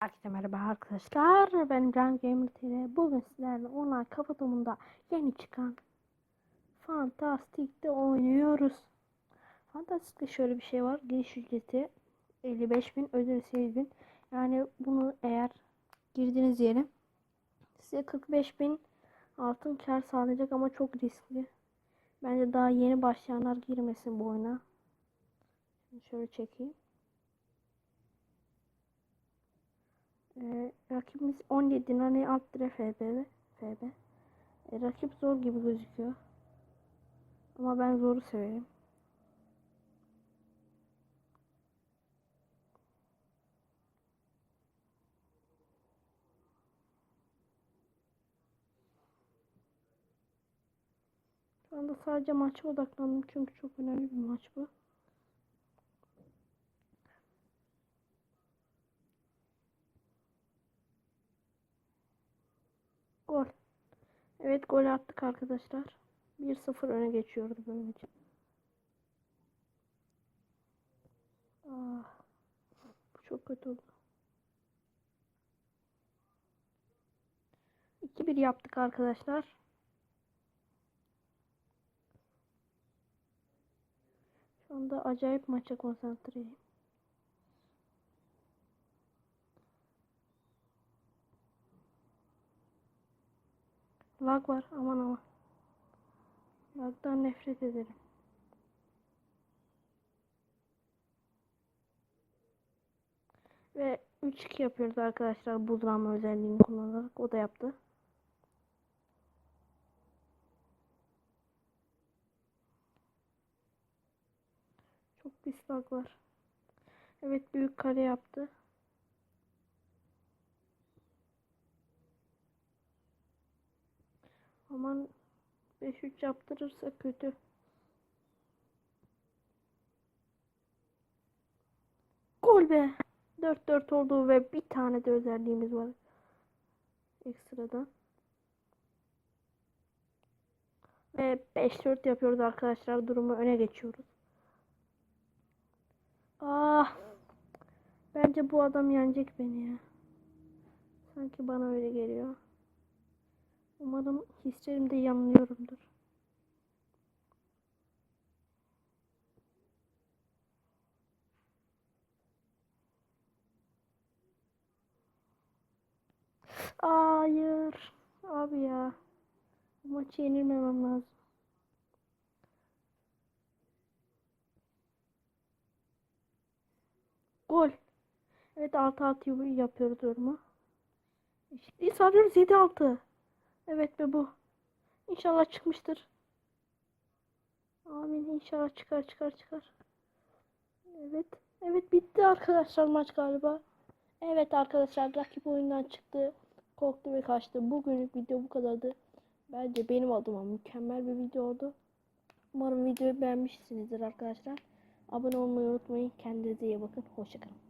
Herkese merhaba arkadaşlar. Ben Can Gamer TV. Bugün sizlerle online kafa tomunda yeni çıkan Fantastic'te oynuyoruz. Fantastic'te şöyle bir şey var. Giriş ücreti 55.000, ödül 8.000. Yani bunu eğer girdiğiniz yere size 45.000 altın kar sağlayacak ama çok riskli. Bence daha yeni başlayanlar girmesin bu oyuna. Şimdi şöyle çekeyim. Ee, rakibimiz 17 nane alt lira FB. FB. Ee, rakip zor gibi gözüküyor. Ama ben zoru severim. Şu anda sadece maça odaklandım çünkü çok önemli bir maç bu. Gol. Evet gol attık arkadaşlar. 1-0 öne geçiyoruz böylece. Ah, bu çok kötü oldu. 2-1 yaptık arkadaşlar. Şu anda acayip maça konsantreyim. Lag var aman aman. Lagdan nefret ederim. Ve 3-2 yapıyoruz arkadaşlar buzlanma özelliğini kullanarak. O da yaptı. Çok pis lag var. Evet büyük kare yaptı. Aman 5-3 yaptırırsa kötü. Gol be. 4-4 oldu ve bir tane de özelliğimiz var. Ekstradan. Ve 5-4 yapıyoruz arkadaşlar. Durumu öne geçiyoruz. Ah. Bence bu adam yenecek beni ya. Sanki bana öyle geliyor. Umarım hislerimde yanılıyorumdur. Hayır. Abi ya. Bu maçı yenilmemem lazım. Gol. Evet 6-6 yapıyoruz durumu. Eşitliği sarıyoruz 7-6. Evet be bu. İnşallah çıkmıştır. Amin inşallah çıkar çıkar çıkar. Evet. Evet bitti arkadaşlar maç galiba. Evet arkadaşlar rakip oyundan çıktı. Korktu ve kaçtı. Bugünlük video bu kadardı. Bence benim adıma mükemmel bir video oldu. Umarım videoyu beğenmişsinizdir arkadaşlar. Abone olmayı unutmayın. Kendinize iyi bakın. Hoşçakalın.